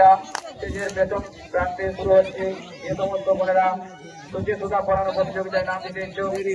প্রতিযোগিতা শেষের বেতন প্রান্তে শুরু হচ্ছে এ সমস্ত বোনেরা সূচি সুতা পড়ানো প্রতিযোগিতায় নাম দিতে ইচ্ছুক হচ্ছে সূচি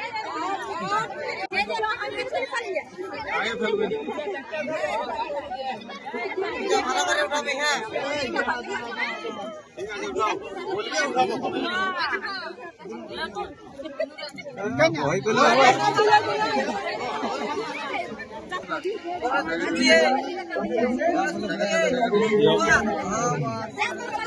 পূর্ণিমা মাহাতো মহিলা নমস্কার পূর্ণিমা মাহাতো মহিলা নমস্কার নমস্কার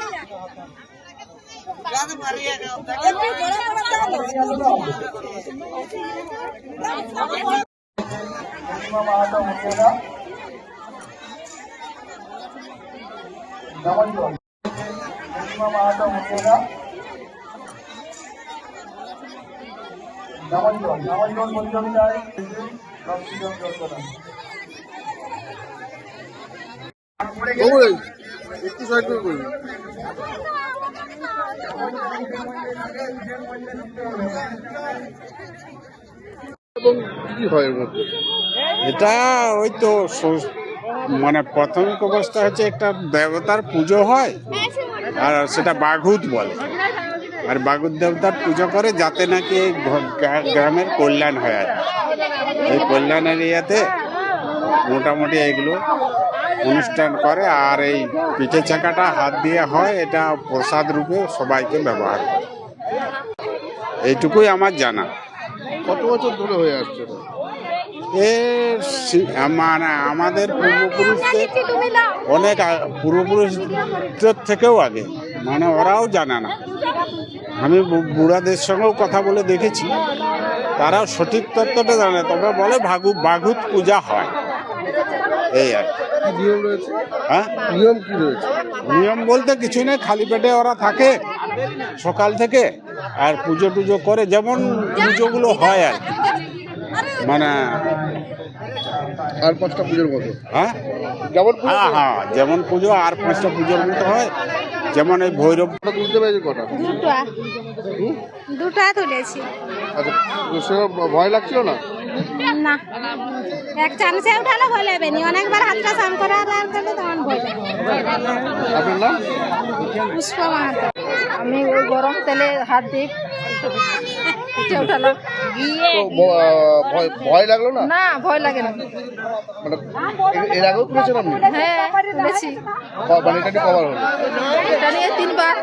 প্রতিযোগিতায় রক্তদান যোগ্যতা একটু সাইড করে করবি এবং এটা ওই তো মানে প্রাথমিক অবস্থা হচ্ছে একটা দেবতার পুজো হয়, আর সেটা বাঘুত বলে আর বাঘুত দেবতার পুজো করে যাতে নাকি গ্রামের কল্যাণ হয় আর। এই কল্যাণের ইয়াতে মোটামুটি এগুলো অনুষ্ঠান করে আর এই পিঠে চাকাটা হাত দিয়ে হয় এটা প্রসাদ রূপে সবাইকে ব্যবহার করে। এইটুকুই আমার জানা। কত বছর ধরে হয়ে আসছে মানে আমাদের পূর্বপুরুষদের অনেক পূর্বপুরুষদের থেকেও আগে মানে ওরাও জানে না। আমি বুড়াদের সঙ্গেও কথা বলে দেখেছি তারাও সঠিক তত্ত্বটা জানে তবে বলে ভাগু বাঘুত পূজা হয়। এই আর কি। নিয়ম রয়েছে? হ্যাঁ? নিয়ম কি রয়েছে? নিয়ম বলতে কিছু নেই খালি পেটে ওরা থাকে সকাল থেকে আর পুজো টুজো করে যেমন পুজোগুলো হয় আর কি। মানে আর পাঁচটা পুজোর মতো? হ্যাঁ? যেমন পুজো হ্যাঁ হ্যাঁ যেমন পুজো আর পাঁচটা পুজোর মতো হয়। যেমন এই ভৈরব তুলতে পেরেছে কটা? দুটা। দুটা তুলেছি। আচ্ছা ভয় লাগছিল না? না। এক চামচে উঠালে ভয় লাগবে নি। অনেকবার হাতটা সাম করে আর আর করলে তখন ভয় পুষ্প মাহাতো। আমি ওই গরম তেলে হাত দিই উঠালাম। ভয় ভয় লাগল না? না ভয় লাগে না। মানে এর- আগেও তুলেছেন আপনি? হ্যাঁ তুলেছি মানে এটা নিয়ে হলো। এটা নিয়ে তিনবার।